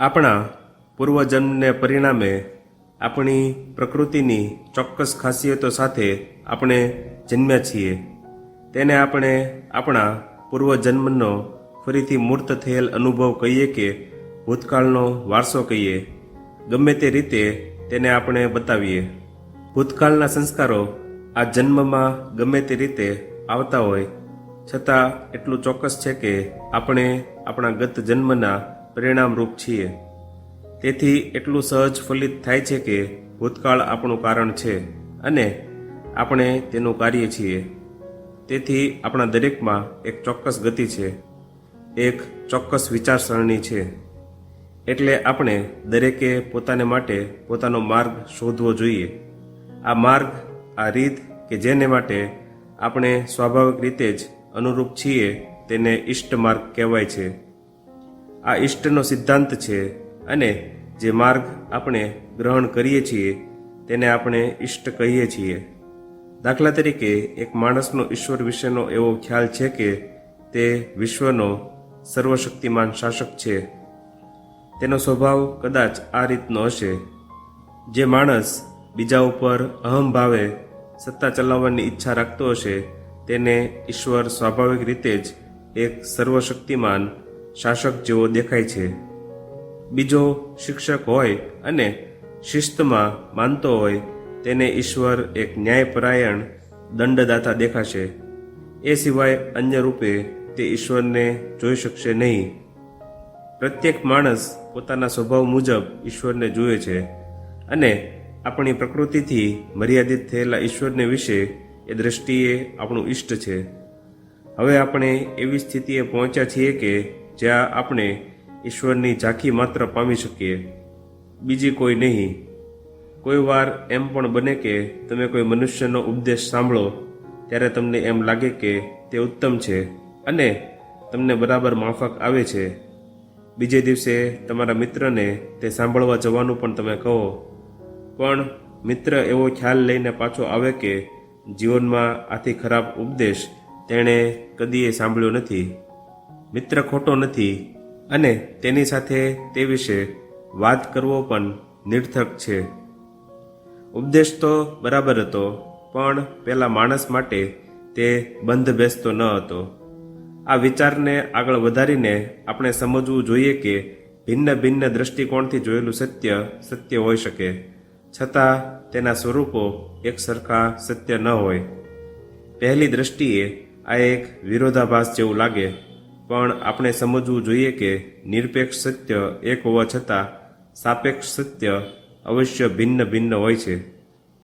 આપણા પૂર્વજન્મને પરિણામે આપણી પ્રકૃતિની ચોક્કસ ખાસિયતો સાથે આપણે જન્મ્યા છીએ. તેને આપણે આપણા પૂર્વજન્મનો ફરીથી મૂર્ત થયેલ અનુભવ કહીએ કે ભૂતકાળનો વારસો કહીએ. ગમે તે રીતે તેને આપણે બતાવીએ. ભૂતકાળના સંસ્કારો આ જન્મમાં ગમે તે રીતે આવતા હોય. છતાં એટલું ચોક્કસ છે કે આપણે આપણા ગત જન્મના પરિણામરૂપ છીએ. તેથી એટલું સહજ ફલિત થાય છે કે ભૂતકાળ આપણું કારણ છે અને આપણે તેનું કાર્ય છીએ. તેથી આપણા દરેકમાં એક ચોક્કસ ગતિ છે. એક ચોક્કસ વિચારસરણી છે. એટલે આપણે દરેકે પોતાને માટે પોતાનો માર્ગ શોધવો જોઈએ. આ માર્ગ, આ રીત કે જેને માટે આપણે સ્વાભાવિક રીતે જ અનુરૂપ છીએ, તેને ઇષ્ટ માર્ગ કહેવાય છે. આ ઈષ્ટનો સિદ્ધાંત છે અને જે માર્ગ આપણે ગ્રહણ કરીએ છીએ તેને આપણે ઈષ્ટ કહીએ છીએ. દાખલા તરીકે, એક માણસનો ઈશ્વર વિશેનો એવો ખ્યાલ છે કે તે વિશ્વનો સર્વશક્તિમાન શાસક છે. તેનો સ્વભાવ કદાચ આ રીતનો હશે. જે માણસ બીજા ઉપર અહમ ભાવે સત્તા ચલાવવાની ઈચ્છા રાખતો હશે, તેને ઈશ્વર સ્વાભાવિક રીતે જ એક સર્વશક્તિમાન શાસક જેવો દેખાય છે. બીજો શિક્ષક હોય અને શિસ્તમાં માનતો હોય, તેને ઈશ્વર એક ન્યાયપરાયણ દંડદાતા દેખાશે. એ સિવાય અન્ય રૂપે તે ઈશ્વરને જોઈ શકશે નહીં. પ્રત્યેક માણસ પોતાના સ્વભાવ મુજબ ઈશ્વરને જુએ છે અને આપણી પ્રકૃતિથી મર્યાદિત થયેલા ઈશ્વરને વિશે એ દ્રષ્ટિએ આપણું ઈષ્ટ છે. હવે આપણે એવી સ્થિતિએ પહોંચ્યા છીએ કે જ્યાં આપણે ઈશ્વરની ઝાંખી માત્ર પામી શકીએ. બીજી કોઈ નહીં. કોઈ વાર એમ પણ બને કે તમે કોઈ મનુષ્યનો ઉપદેશ સાંભળો, ત્યારે તમને એમ લાગે કે તે ઉત્તમ છે અને તમને બરાબર માફક આવે છે. બીજે દિવસે તમારા મિત્રને તે સાંભળવા જવાનું પણ તમે કહો. પણ મિત્ર એવો ખ્યાલ લઈને પાછો આવે કે જીવનમાં આથી ખરાબ ઉપદેશ તેણે કદીએ સાંભળ્યો નથી. મિત્ર ખોટો નથી અને તેની સાથે તે વિશે વાત કરવો પણ નિર્થક છે. ઉપદેશ તો બરાબર હતો, પણ પેલા માણસ માટે તે બંધ બેસતો ન હતો. આ વિચારને આગળ વધારીને આપણે સમજવું જોઈએ કે ભિન્ન ભિન્ન દ્રષ્ટિકોણથી જોયેલું સત્ય સત્ય હોઈ શકે, છતાં તેના સ્વરૂપો એક સરખા સત્ય ન હોય. પહેલી દ્રષ્ટિએ આ એક વિરોધાભાસ જેવું લાગે. પણ આપણે સમજવું જોઈએ કે નિરપેક્ષ સત્ય એક હોવા છતાં સાપેક્ષ સત્ય અવશ્ય ભિન્ન ભિન્ન હોય છે.